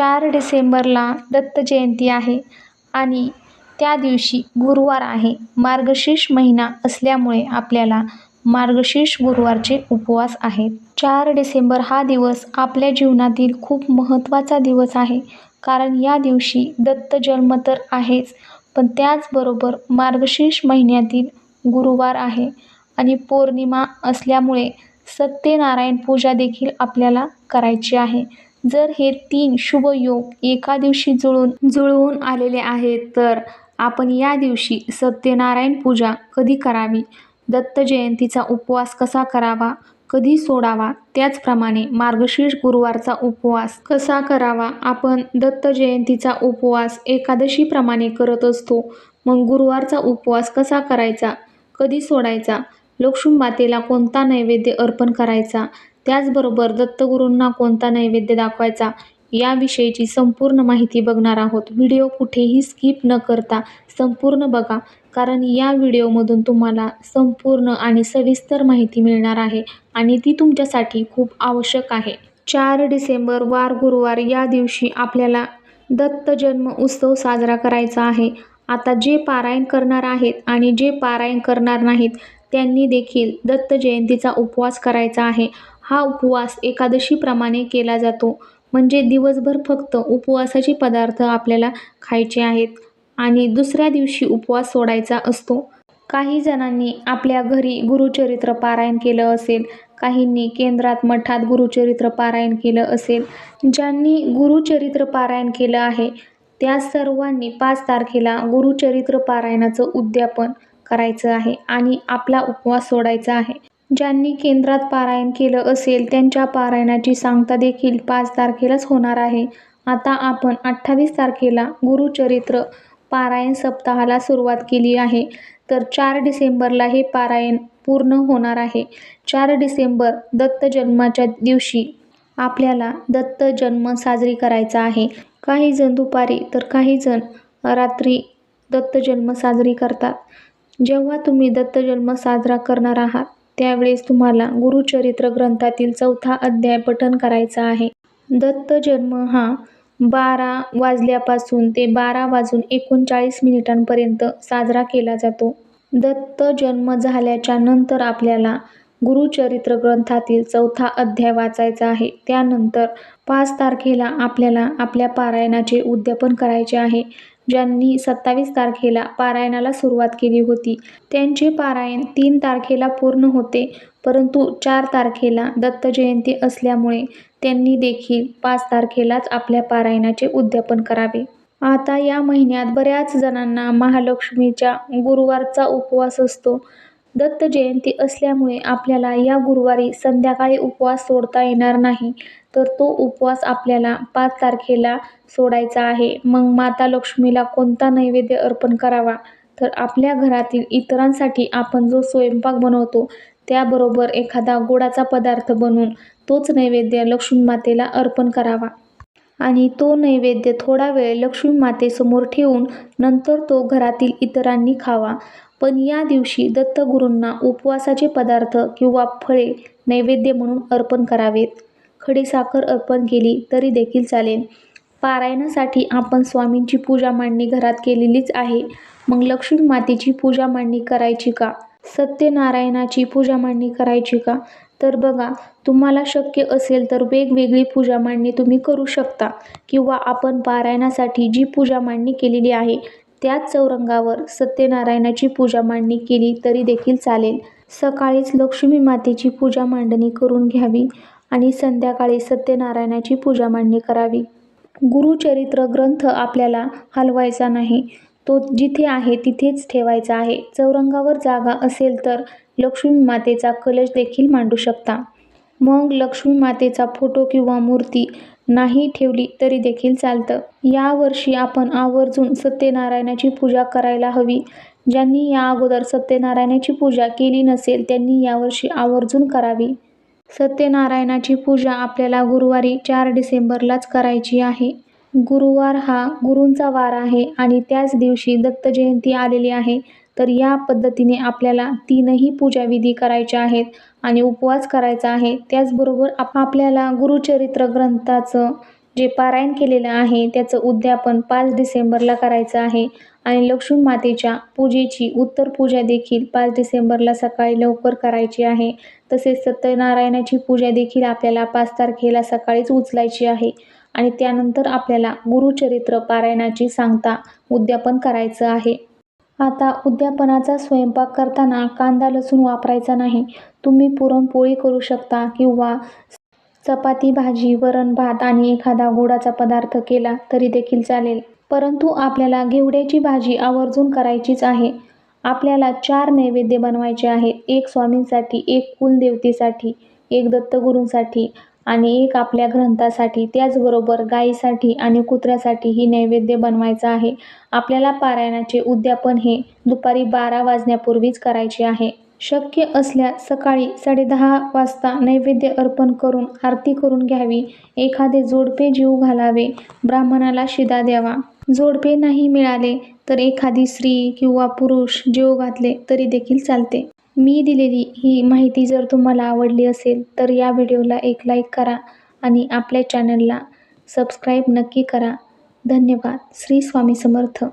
चार डिसेंबरला दत्त जयंती आहे आणि त्या दिवशी गुरुवार आहे. मार्गशीर्ष महिना असल्यामुळे आपल्याला मार्गशीर्ष गुरुवारचे उपवास आहेत. चार डिसेंबर हा दिवस आपल्या जीवनातील खूप महत्त्वाचा दिवस आहे. कारण या दिवशी दत्त जन्म तर आहेच पण त्याचबरोबर मार्गशीर्ष महिन्यातील गुरुवार आहे आणि पौर्णिमा असल्यामुळे सत्यनारायण पूजा देखील आपल्याला करायची आहे. जर हे तीन शुभ योग एका दिवशी जुळून जुळवून आलेले आहेत तर आपण या दिवशी सत्यनारायण पूजा कधी करावी? दत्त जयंतीचा उपवास कसा करावा? कधी सोडावा? त्याचप्रमाणे मार्गशीर्ष गुरुवारचा उपवास कसा करावा? आपण दत्त जयंतीचा उपवास एकादशीप्रमाणे करत असतो. मग गुरुवारचा उपवास कसा करायचा? कधी सोडायचा? लक्ष्मी मातेला कोणता नैवेद्य अर्पण करायचा? त्याचबरोबर दत्तगुरूंना कोणता नैवेद्य दाखवायचा याविषयीची संपूर्ण माहिती बघणार आहोत. व्हिडिओ कुठेही स्किप न करता संपूर्ण बघा कारण या व्हिडिओमधून तुम्हाला संपूर्ण आणि सविस्तर माहिती मिळणार आहे आणि ती तुमच्यासाठी खूप आवश्यक आहे. चार डिसेंबर वार गुरुवार या दिवशी आपल्याला दत्त जन्म उत्सव साजरा करायचा आहे. आता जे पारायण करणार आहेत आणि जे पारायण करणार नाहीत त्यांनी देखील दत्त जयंतीचा उपवास करायचा आहे. हा उपवास एकादशीप्रमाणे केला जातो. म्हणजे दिवसभर फक्त उपवासाचे पदार्थ आपल्याला खायचे आहेत आणि दुसऱ्या दिवशी उपवास सोडायचा असतो. काही जणांनी आपल्या घरी गुरुचरित्र पारायण केलं असेल काहींनी केंद्रात मठात गुरुचरित्र पारायण केलं असेल. ज्यांनी गुरुचरित्र पारायण केलं आहे त्या सर्वांनी पाच तारखेला गुरुचरित्र पारायणाचं उद्यापन करायचं आहे आणि आपला उपवास सोडायचा आहे. ज्यांनी केंद्रात पारायण केलं असेल त्यांच्या पारायणाची सांगता देखील पाच तारखेलाच होणार आहे. आता आपण अठ्ठावीस तारखेला गुरुचरित्र पारायण सप्ताहाला सुरुवात केली आहे. तर चार डिसेंबरला हे पारायण पूर्ण होणार आहे. चार डिसेंबर दत्त जन्माच्या दिवशी आपल्याला दत्त जन्म साजरी करायचा आहे. काही जण दुपारी तर काही जण रात्री दत्त जन्म साजरी करतात. जेव्हा तुम्ही दत्त जन्म साजरा करणार आहात त्यावेळेस तुम्हाला गुरुचरित्र ग्रंथातील चौथा अध्याय पठण करायचा आहे. दत्त जन्म हा बारा वाजल्यापासून ते बारा वाजून एकोणचाळीस मिनिटांपर्यंत साजरा केला जातो. दत्त जन्म झाल्याच्यानंतर आपल्याला गुरुचरित्र ग्रंथातील चौथा अध्याय वाचायचा आहे. त्यानंतर पाच तारखेला आपल्याला आपल्या पारायणाचे उद्यापन करायचे आहे. ज्यांनी सत्तावीस तारखेला पारायणाला सुरुवात केली होती. त्यांचे पारायण तीन तारखेला पूर्ण होते परंतु चार तारखेला दत्त जयंती असल्यामुळे त्यांनी देखील पाच तारखेलाच आपल्या पारायणाचे उद्यापन करावे. आता या महिन्यात बऱ्याच जणांना महालक्ष्मीच्या गुरुवारचा उपवास असतो. दत्त जयंती असल्यामुळे आपल्याला या गुरुवारी संध्याकाळी उपवास सोडता येणार नाही. तर तो उपवास आपल्याला पाच तारखेला सोडायचा आहे. मग माता लक्ष्मीला कोणता नैवेद्य अर्पण करावा? तर आपल्या घरातील इतरांसाठी आपण जो स्वयंपाक बनवतो त्याबरोबर एखादा गोडाचा पदार्थ बनवून तोच नैवेद्य लक्ष्मी मातेला अर्पण करावा. आणि तो नैवेद्य थोडा वेळ लक्ष्मी मातेसमोर ठेवून नंतर तो घरातील इतरांनी खावा. पण या दिवशी दत्तगुरूंना उपवासाचे पदार्थ किंवा फळे नैवेद्य म्हणून अर्पण करावेत. खडीसाखर अर्पण केली तरी देखील चालेल. पारायणासाठी आपण स्वामींची पूजा मांडणी घरात केलेलीच आहे. मग लक्ष्मी मातेची पूजा मांडणी करायची का? सत्यनारायणाची पूजा मांडणी करायची का? तर बघा तुम्हाला शक्य असेल तर वेगवेगळी पूजा मांडणी तुम्ही करू शकता. किंवा आपण पारायणासाठी जी पूजा मांडणी केलेली आहे त्याच चौरंगावर सत्यनारायणाची पूजा मांडणी केली तरी देखील चालेल. सकाळीच लक्ष्मी मातेची पूजा मांडणी करून घ्यावी. आणि संध्याकाळी सत्यनारायणाची पूजा मांडणी करावी. गुरुचरित्र ग्रंथ आपल्याला हलवायचा नाही. तो जिथे आहे तिथेच ठेवायचा आहे. चौरंगावर जागा असेल तर लक्ष्मी मातेचा कलश देखील मांडू शकता. मग लक्ष्मी मातेचा फोटो किंवा मूर्ती नाही ठेवली तरी देखील चालतं. यावर्षी आपण आवर्जून सत्यनारायणाची पूजा करायला हवी. ज्यांनी या अगोदर सत्यनारायणाची पूजा केली नसेल त्यांनी यावर्षी आवर्जून करावी. सत्यनारायणाची पूजा आपल्याला गुरुवारी चार डिसेंबरलाच करायची आहे. गुरुवार हा गुरूंचा वार आहे आणि त्याच दिवशी दत्त जयंती आलेली आहे. तर या पद्धतीने आपल्याला तीनही पूजाविधी करायच्या आहेत आणि उपवास करायचा आहे. त्याचबरोबर आप आपल्याला गुरुचरित्र ग्रंथाचं जे पारायण केलेलं आहे त्याचं उद्यापन पाच डिसेंबरला करायचं आहे आणि लक्ष्मी मातेच्या पूजेची उत्तर पूजा देखील पाच डिसेंबरला सकाळी लवकर करायची आहे. तसेच सत्यनारायणाची पूजा देखील आपल्याला पाच तारखेला सकाळीच उचलायची आहे आणि त्यानंतर आपल्याला गुरुचरित्र पारायणाची सांगता उद्यापन करायचं आहे. आता उद्यापनाचा स्वयंपाक करताना कांदा लसूण वापरायचा नाही. तुम्ही पुरणपोळी करू शकता किंवा चपाती भाजी वरण भात आणि एखादा गोडाचा पदार्थ केला तरी देखील चालेल. परंतु आपल्याला घेवड्याची भाजी आवर्जून करायचीच आहे. आपल्याला चार नैवेद्य बनवायचे आहेत. एक स्वामींसाठी एक कुलदेवतेसाठी एक दत्तगुरूंसाठी आणि एक आपल्या ग्रंथासाठी. त्याचबरोबर गाईसाठी आणि कुत्र्यासाठी ही नैवेद्य बनवायचं आहे. आपल्याला पारायणाचे उद्यापन हे दुपारी बारा वाजण्यापूर्वीच करायचे आहे. शक्य असल्यास सकाळी साडेदहा वाजता नैवेद्य अर्पण करून आरती करून घ्यावी. एखादे जोडपे जीव घालावे. ब्राह्मणाला शिदा द्यावा. जोडपे नाही मिळाले तर एखादी स्त्री किंवा पुरुष जीव घातले तरी देखील चालते. मी दिलेली ही माहिती जर तुम्हाला आवडली असेल तर या व्हिडिओला एक लाईक करा आणि आपल्या चॅनलला सबस्क्राईब नक्की करा. धन्यवाद. श्री स्वामी समर्थ.